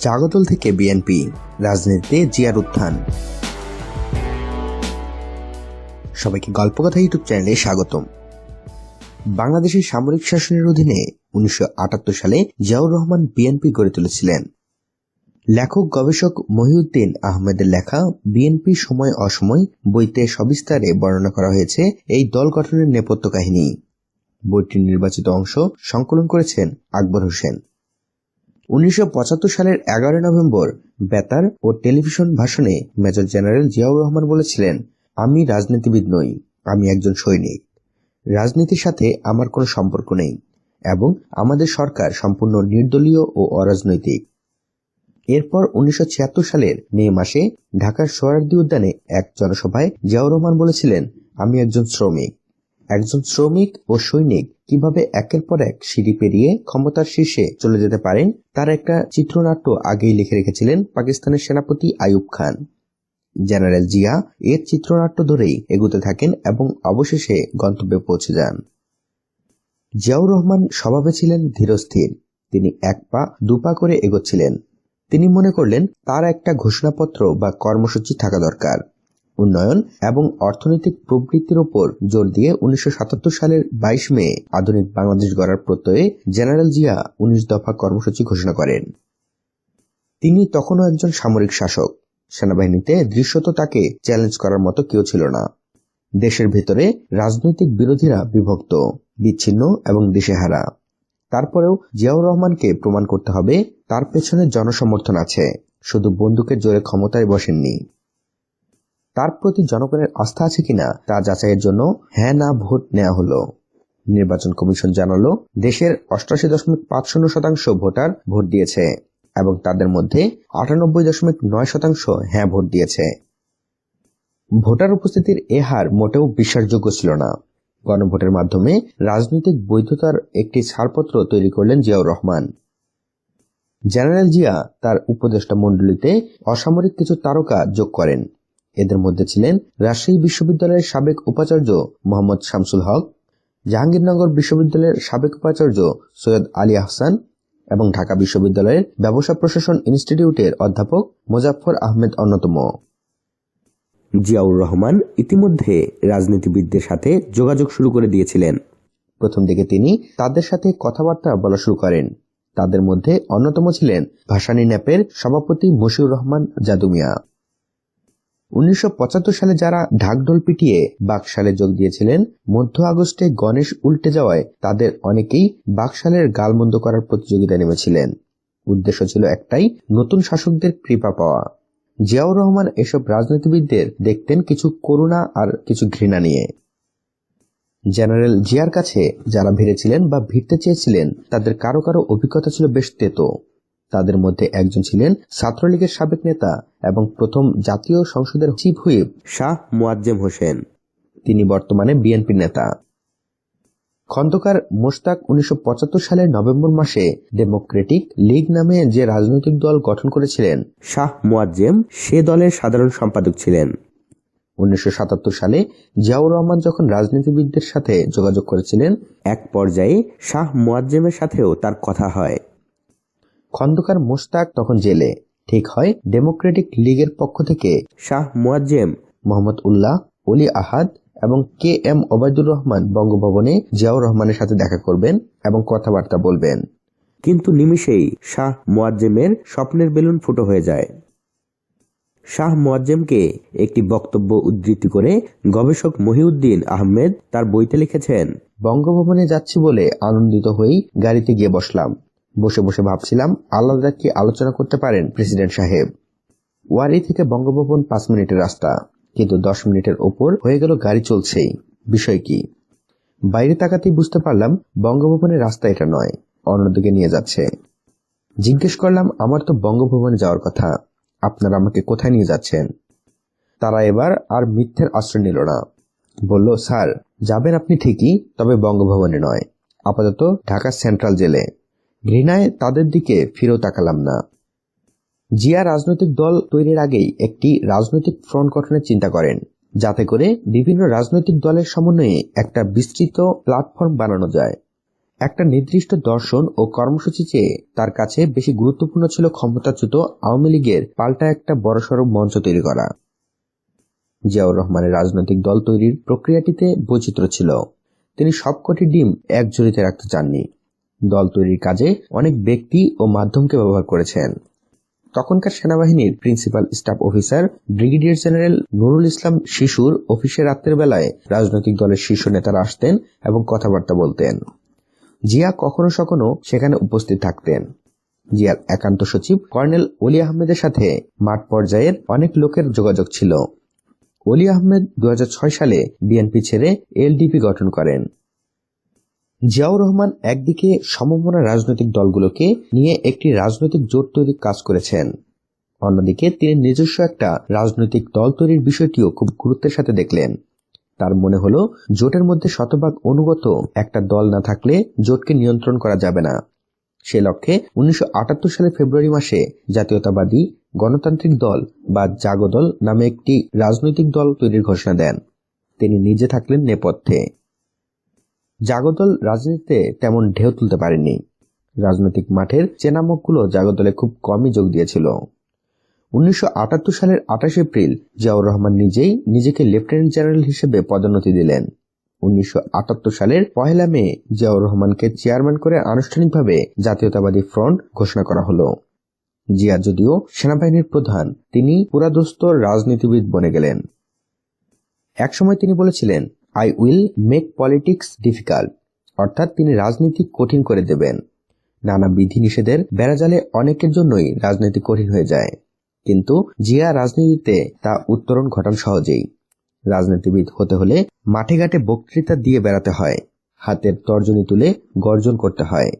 জাগতল থেকে বিএনপি, রাজনীতিতে জিয়ার উত্থান। সবাইকে গল্পকথা ইউটিউব চ্যানেলে স্বাগতম। বাংলাদেশের সামরিক শাসনের অধীনে উনিশশো আটাত্তর সালে জিয়াউর রহমান বিএনপি গড়ে তুলেছিলেন। লেখক, গবেষক মহিউদ্দিন আহমেদের লেখা বিএনপি সময় অসময় বইতে সবিস্তারে বর্ণনা করা হয়েছে এই দল গঠনের নেপথ্য কাহিনী। বইটির নির্বাচিত অংশ সংকলন করেছেন আকবর হোসেন। উনিশশো পঁচাত্তর সালের এগারো নভেম্বর বেতার ও টেলিভিশন ভাষণে মেজর জেনারেল জিয়াউর রহমান বলেছিলেন, আমি রাজনীতিবিদ নই, আমি একজন সৈনিক। রাজনীতির সাথে আমার কোনো সম্পর্ক নেই এবং আমাদের সরকার সম্পূর্ণ নির্দলীয় ও অরাজনৈতিক। এরপর উনিশশো ছিয়াত্তর সালের মে মাসে ঢাকার সোহরার্দি উদ্যানে এক জনসভায় জিয়াউর রহমান বলেছিলেন, আমি একজন শ্রমিক। একজন শ্রমিক ও সৈনিক কীভাবে একের পর এক সিঁড়ি পেরিয়ে ক্ষমতার শীর্ষে চলে যেতে পারেন, তার একটা চিত্রনাট্য আগেই লিখে রেখেছিলেন পাকিস্তানের সেনাপতি আইয়ুব খান। জেনারেল জিয়া এর চিত্রনাট্য ধরেই এগুতে থাকেন এবং অবশেষে গন্তব্যে পৌঁছে যান। জিয়াউর রহমান স্বভাবে ছিলেন ধীরস্থির। তিনি এক পা দুপা করে এগোচ্ছিলেন। তিনি মনে করলেন, তার একটা ঘোষণাপত্র বা কর্মসূচি থাকা দরকার। উন্নয়ন এবং অর্থনৈতিক প্রবৃত্তির ওপর জোর দিয়ে উনিশশো সাতাত্তর সালের বাইশ মে আধুনিক বাংলাদেশ গড়ার প্রত্যয়ে জেনারেল জিয়া উনিশ দফা কর্মসূচি ঘোষণা করেন। তিনি তখনও একজন সামরিক শাসক। সেনাবাহিনীতে দৃশ্যত তাকে চ্যালেঞ্জ করার মতো কেউ ছিল না। দেশের ভেতরে রাজনৈতিক বিরোধীরা বিভক্ত, বিচ্ছিন্ন এবং দিশেহারা। তারপরেও জিয়াউর রহমানকে প্রমাণ করতে হবে, তার পেছনে জনসমর্থন আছে। শুধু বন্দুকের জোরে ক্ষমতায় বসেননি। তার প্রতি জনগণের আস্থা আছে কিনা তা যাচাইয়ের জন্য হ্যাঁ না ভোট নেওয়া হলো। নির্বাচন কমিশন জানালো, দেশের অষ্টাশি দশমিক পাঁচ শূন্য শতাংশ ভোটার ভোট দিয়েছে এবং তাদের মধ্যে আটানব্বই দশমিক নয় শতাংশ হ্যাঁ ভোট দিয়েছে। ভোটার উপস্থিতির এ হার মোটেও বিশ্বাসযোগ্য ছিল না। গণভোটের মাধ্যমে রাজনৈতিক বৈধতার একটি ছাড়পত্র তৈরি করলেন জিয়াউর রহমান। জেনারেল জিয়া তার উপদেষ্টা মণ্ডলীতে অসামরিক কিছু তারকা যোগ করেন। এদের মধ্যে ছিলেন রাজশাহী বিশ্ববিদ্যালয়ের সাবেক উপাচার্য মোহাম্মদ শামসুল হক, জাহাঙ্গীরনগর বিশ্ববিদ্যালয়ের সাবেক উপাচার্য সৈয়দ আলী আহসান এবং ঢাকা বিশ্ববিদ্যালয়ের ব্যবসা প্রশাসন ইনস্টিটিউটের অধ্যাপক মোজাফফর আহমেদ অন্যতম। জিয়াউর রহমান ইতিমধ্যে রাজনীতিবিদদের সাথে যোগাযোগ শুরু করে দিয়েছিলেন। প্রথম দিকে তিনি তাদের সাথে কথাবার্তা বলা শুরু করেন। তাদের মধ্যে অন্যতম ছিলেন ভাসানী ন্যাপের সভাপতি মশিউর রহমান জাদুমিয়া। উনিশশো পঁচাত্তর সালে যারা ঢাকঢোল পিটিয়ে বাকশালে যোগ দিয়েছিলেন, মধ্য আগস্টে গণেশ উল্টে যাওয়ায় তাদের অনেকেই বাকশালের গালমন্দ করার প্রতিযোগিতায় নেমেছিলেন। উদ্দেশ্য ছিল একটাই, নতুন শাসকদের কৃপা পাওয়া। জিয়াউর রহমান এসব রাজনীতিবিদদের দেখতেন কিছু করুণা আর কিছু ঘৃণা নিয়ে। জেনারেল জিয়ার কাছে যারা ভিড়েছিলেন বা ভিড়তে চেয়েছিলেন, তাদের কারও কারও অভিজ্ঞতা ছিল বেশ তেতো। তাদের মধ্যে একজন ছিলেন ছাত্রলীগের সাবেক নেতা এবং প্রথম জাতীয় সংসদের চিফ হুইপ শাহ মুয়াজ্জেম হোসেন। তিনি বর্তমানে বিএনপি নেতা। খন্দকার মোশতাক উনিশশো পঁচাত্তর সালের নভেম্বর মাসে ডেমোক্রেটিক লীগ নামে যে রাজনৈতিক দল গঠন করেছিলেন, শাহ মুয়াজ্জেম, সে দলের সাধারণ সম্পাদক ছিলেন। উনিশশো সাতাত্তর সালে জিয়াউর রহমান যখন রাজনীতিবিদদের সাথে যোগাযোগ করেছিলেন, এক পর্যায়ে শাহ মুয়াজ্জেমের সাথেও তার কথা হয়। খন্দকার মোশতাক তখন জেলে। ঠিক হয় ডেমোক্রেটিক লীগের পক্ষ থেকে। শাহ মুয়াজ্জেম মোহাম্মদ উল্লাহ অলি আহাদ এবং কে এম ওবায়দুর রহমান বঙ্গভবনে জিয়াউর রহমানের সাথে দেখা করবেন এবং কথাবার্তা বলবেন। কিন্তু নিমিষেই শাহ মুয়াজ্জেমের স্বপ্নের বেলুন ফুটো হয়ে যায়। শাহ মুয়াজ্জেমকে একটি বক্তব্য উদ্ধৃতি করে গবেষক মহিউদ্দিন আহমেদ তার বইতে লিখেছেন, বঙ্গভবনে যাচ্ছি বলে আনন্দিত হয়েই গাড়িতে গিয়ে বসলাম। বসে বসে ভাবছিলাম আলাদা কি আলোচনা করতে পারেন, প্রেসিডেন্ট সাহেব? ওয়ারি থেকে বঙ্গভবন পাঁচ মিনিটের রাস্তা, কিন্তু দশ মিনিটের ওপর হয়ে গেল গাড়ি চলছেই। বিষয় কি? বাইরে তাকাতেই বুঝতে পারলাম, বঙ্গভবনের রাস্তা এটা নয়, অন্যদিকে নিয়ে যাচ্ছে। জিজ্ঞেস করলাম, আমার তো বঙ্গভবনে যাওয়ার কথা, আপনারা আমাকে কোথায় নিয়ে যাচ্ছেন? তারা এবার আর মিথ্যের আশ্রয় নিল না। বলল, স্যার, যাবেন আপনি ঠিকই, তবে বঙ্গভবনে নয়, আপাতত ঢাকা সেন্ট্রাল জেলে। ঘৃণায় তাদের দিকে ফিরেও তাকালাম না। জিয়া রাজনৈতিক দল তৈরির আগেই একটি রাজনৈতিক ফ্রন্ট গঠনের চিন্তা করেন, যাতে করে বিভিন্ন রাজনৈতিক দলের সমন্বয়ে একটা বিস্তৃত প্ল্যাটফর্ম বানানো যায়। একটা নির্দিষ্ট দর্শন ও কর্মসূচি চেয়ে তার কাছে বেশি গুরুত্বপূর্ণ ছিল ক্ষমতাচ্যুত আওয়ামী লীগের পাল্টা একটা বড়সড় মঞ্চ তৈরি করা। জিয়াউর রহমানের রাজনৈতিক দল তৈরির প্রক্রিয়াটিতে বৈচিত্র্য ছিল। তিনি সবকটি ডিম এক ঝুড়িতে রাখতে চাননি। দল তৈরির কাজে অনেক ব্যক্তি ও মাধ্যমকে ব্যবহার করেছেন। তখনকার সেনাবাহিনীর principal staff officer, brigadier general Nurul Islam শিশুর অফিসে রাত্রের বেলায় রাজনৈতিক দলের শীর্ষ নেতারা আসতেন এবং কথাবার্তা বলতেন। জিয়া কখনো সখনো সেখানে উপস্থিত থাকতেন। জিয়ার একান্ত সচিব কর্নেল অলি আহমেদের সাথে মাঠ পর্যায়ের অনেক লোকের যোগাযোগ ছিল। অলি আহমেদ দু হাজার ছয় সালে বিএনপি ছেড়ে এলডিপি গঠন করেন। জিয়াউর রহমান একদিকে সমমনা রাজনৈতিক দলগুলোকে নিয়ে একটি রাজনৈতিক জোট তৈরির কাজ করেছেন। অন্যদিকে তিনি নিজস্ব একটা রাজনৈতিক দল তৈরির বিষয়টিও খুব গুরুত্বের সাথে দেখলেন। তার মনে হলো, জোটের মধ্যে শতভাগ অনুগত একটা দল না থাকলে জোটকে নিয়ন্ত্রণ করা যাবে না। সে লক্ষ্যে উনিশশো আটাত্তর সালের ফেব্রুয়ারি মাসে জাতীয়তাবাদী গণতান্ত্রিক দল বা জাগদল নামে একটি রাজনৈতিক দল তৈরির ঘোষণা দেন। তিনি নিজে থাকলেন নেপথ্যে। জাগদল রাজনীতিতে তেমন ঢেউ তুলতে পারেনি রাজনৈতিক মাঠের চেনা মুখগুলো জাগদলে খুব কমই যোগ দিয়েছিল। উনিশশো আটাত্তর সালের আঠাশ এপ্রিল জিয়াউর রহমান নিজেই নিজেকে লেফটেন্যান্ট জেনারেল হিসেবে পদোন্নতি দিলেন। উনিশশো আটাত্তর সালের পহেলা মে জিয়াউর রহমানকে চেয়ারম্যান করে আনুষ্ঠানিকভাবে জাতীয়তাবাদী ফ্রন্ট ঘোষণা করা হলো। জিয়া যদিও সেনাবাহিনীর প্রধান, তিনি পুরাদস্ত রাজনীতিবিদ বনে গেলেন। একসময় তিনি বলেছিলেন I will make politics difficult অর্থাৎ তিনি রাজনীতি কঠিন করে দেবেন। নানা বিধিনিষেধের বেড়াজালে অনেকের জন্যই রাজনীতি কঠিন হয়ে যায়। কিন্তু জিয়া রাজনীতিতে তা উত্তরণ ঘটান সহজেই। রাজনীতিবিদ হতে হলে মাঠে ঘাটে বক্তৃতা দিয়ে বেড়াতে হয়, হাতের তর্জনী তুলে গর্জন করতে হয়।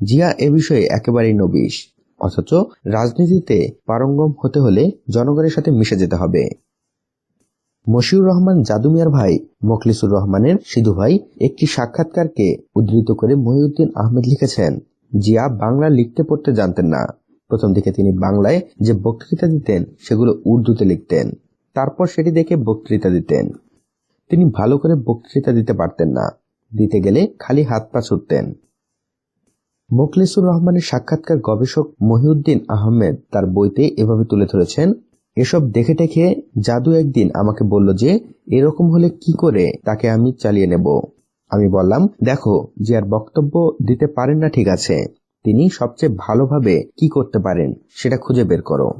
জিয়া এ বিষয়ে একেবারেই নবিশ, অথচ রাজনীতিতে পারঙ্গম হতে হলে জনগণের সাথে মিশে যেতে হবে। মশিউর রহমান জাদুমিয়ার ভাই, মখলিসুর রহমানের সিধু ভাই একটি সাক্ষাৎকারকে উদ্ধৃত করে মহিউদ্দিন আহমেদ লিখেছেন, জিয়া বাংলা লিখতে, পড়তে জানতেন না। প্রথম দিকে তিনি বাংলায় যে বক্তৃতা দিতেন, সেগুলো উর্দুতে লিখতেন। তারপর সেটি দেখে বক্তৃতা দিতেন। তিনি ভালো করে বক্তৃতা দিতে পারতেন না। দিতে গেলে খালি হাত পা ছুটতেন। মোখলেসুর রহমানের সাক্ষাৎকার গবেষক মহিউদ্দিন আহমেদ তার বইতে এভাবে তুলে ধরেছেন এসব দেখে টেখে জাদু একদিন আমাকে বলল যে, এরকম হলে কি করে তাকে আমি চালিয়ে নেব? আমি বললাম, দেখো, যে আর বক্তব্য দিতে পারেন না ঠিক আছে। তিনি সবচেয়ে ভালোভাবে কি করতে পারেন সেটা খুঁজে বের করো।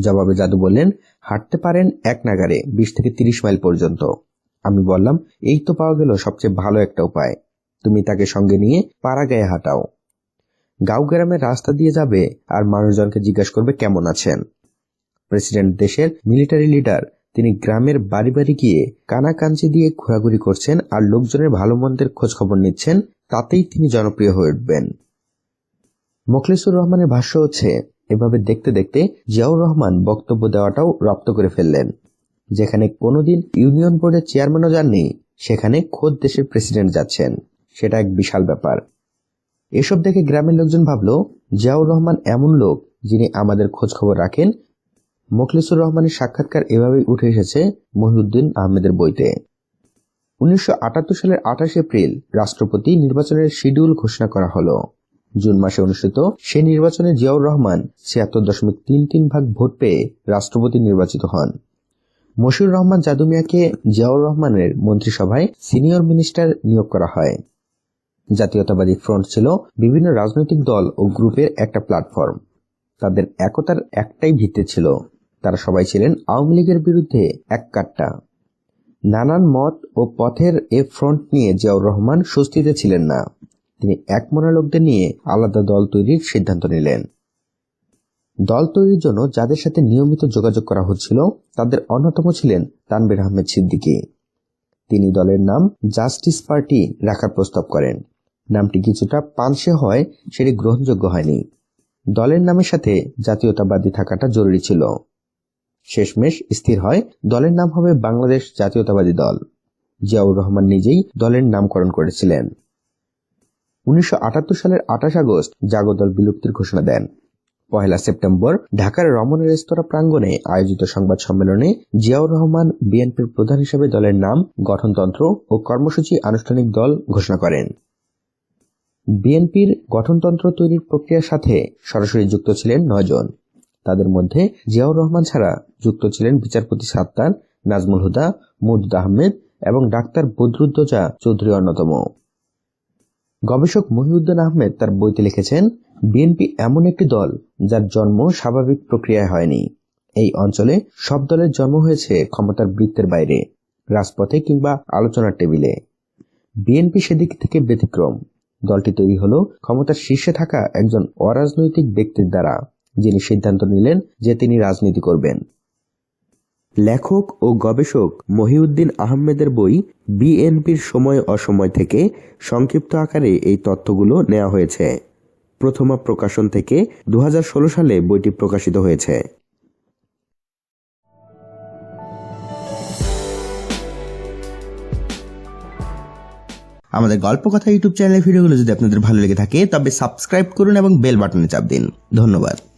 জবাবে জাদু বললেন, হাঁটতে পারেন এক নাগারে বিশ থেকে তিরিশ মাইল পর্যন্ত। আমি বললাম, এই তো পাওয়া গেল সবচেয়ে ভালো একটা উপায়। তুমি তাকে সঙ্গে নিয়ে পাড়া গায়ে হাঁটাও। গাঁও গ্রামের রাস্তা দিয়ে যাবে আর মানুষজনকে জিজ্ঞাসা করবে কেমন আছেন। প্রেসিডেন্ট দেশের মিলিটারি লিডার। তিনি গ্রামের বাড়ি বাড়ি গিয়ে কানাকাঞ্চি দিয়ে ঘোরাঘুরি করছেন আর লোকজনের ভালো মন্দের খোঁজ খবর নিচ্ছেন, তাতেই তিনি জনপ্রিয় হয়ে উঠবেন। মোখলেসুর রহমানের ভাষ্য হচ্ছে, এভাবে দেখতে দেখতে জিয়াউর রহমান বক্তব্য দেওয়াটাও রপ্ত করে ফেললেন। যেখানে কোনোদিন ইউনিয়ন বোর্ডের চেয়ারম্যানও যাননি, সেখানে খোদ দেশের প্রেসিডেন্ট যাচ্ছেন। সেটা এক বিশাল ব্যাপার। এসব দেখে গ্রামের লোকজন ভাবল, জিয়াউর রহমান এমন লোক যিনি আমাদের খোঁজ খবর রাখেন মোখলিসুর রহমানের সাক্ষাৎকার এভাবেই উঠে এসেছে মহিউদ্দিন আহমেদের বইতে। উনিশশো আটাত্তর সালের আঠাশ এপ্রিল রাষ্ট্রপতি নির্বাচনের শিডিউল ঘোষণা করা হলো। জুন মাসে অনুষ্ঠিত সে নির্বাচনে জিয়াউর রহমান ছিয়াত্তর দশমিক তিন তিন ভাগ ভোট পেয়ে রাষ্ট্রপতি নির্বাচিত হন। মশিউর রহমান জাদুমিয়াকে জিয়াউর রহমানের মন্ত্রিসভায় সিনিয়র মিনিস্টার নিয়োগ করা হয়। জাতীয়তাবাদী ফ্রন্ট ছিল বিভিন্ন রাজনৈতিক দল ও গ্রুপের একটা প্ল্যাটফর্ম। তাদের একতার একটাই ভিত্তি ছিল। তারা সবাই ছিলেন আওয়ামী লীগের বিরুদ্ধে এক কাট্টা। নানান মত ও পথের এ ফ্রন্ট নিয়ে জিয়াউর রহমান স্বস্তিতে ছিলেন না। তিনি একমনা লোকদের নিয়ে আলাদা দল তৈরির সিদ্ধান্ত নিলেন। দল তৈরির জন্য যাদের সাথে নিয়মিত যোগাযোগ করা হচ্ছিল, তাদের অন্যতম ছিলেন তানবির আহমেদ সিদ্দিকী। তিনি দলের নাম জাস্টিস পার্টি রাখার প্রস্তাব করেন। নামটি কিছুটা পানসে হয়, সেটি গ্রহণযোগ্য হয়নি। দলের নামের সাথে জাতীয়তাবাদী থাকাটা জরুরি ছিল। শেষমেশ স্থির হয়। দলের নাম হবে বাংলাদেশ জাতীয়তাবাদী দল। জিয়াউর রহমান নিজেই দলের নামকরণ করেছিলেন। উনিশশো আটাত্তর সালের আঠাশ আগস্ট জাগদল বিলুপ্তির ঘোষণা দেন। পহেলা সেপ্টেম্বর ঢাকার রমন রেস্তোরাঁ প্রাঙ্গণে আয়োজিত সংবাদ সম্মেলনে জিয়াউর রহমান বিএনপির প্রধান হিসেবে দলের নাম, গঠনতন্ত্র ও কর্মসূচি আনুষ্ঠানিক দল ঘোষণা করেন। বিএনপির গঠনতন্ত্র তৈরির প্রক্রিয়ার সাথে সরাসরি যুক্ত ছিলেন নয়জন। তাদের মধ্যে জিয়াউর রহমান ছাড়া যুক্ত ছিলেন বিচারপতি সাত্তার নাজমুল হুদা মুদুদ আহমেদ এবং ডাক্তার বদরুদ্দোজা চৌধুরী অন্যতম। গবেষক মহিউদ্দিন আহমেদ তার বইতে লিখেছেন, বিএনপি এমন একটি দল যার জন্ম স্বাভাবিক প্রক্রিয়ায় হয়নি। এই অঞ্চলে সব দলের জন্ম হয়েছে ক্ষমতার বৃত্তের বাইরে, রাজপথে কিংবা আলোচনার টেবিলে। বিএনপি সেদিক থেকে ব্যতিক্রম। দলটি তৈরি হলো ক্ষমতার শীর্ষে থাকা একজন অরাজনৈতিক ব্যক্তির দ্বারা। যিনি সিদ্ধান্ত নিলেন যে তিনি রাজনীতি করবেন। লেখক ও গবেষক মহিউদ্দিন আহমেদের বই বিএনপির সময় অসময় থেকে সংক্ষিপ্ত আকারে এই তথ্যগুলো নেওয়া হয়েছে। প্রথমা প্রকাশন থেকে দু হাজার ষোলো সালে বইটি প্রকাশিত হয়েছে। আমাদের গল্প কথা ইউটিউব চ্যানেলের ভিডিওগুলো যদি আপনাদের ভালো লেগে থাকে, তবে সাবস্ক্রাইব করুন এবং বেল বাটনে চাপ দিন। ধন্যবাদ।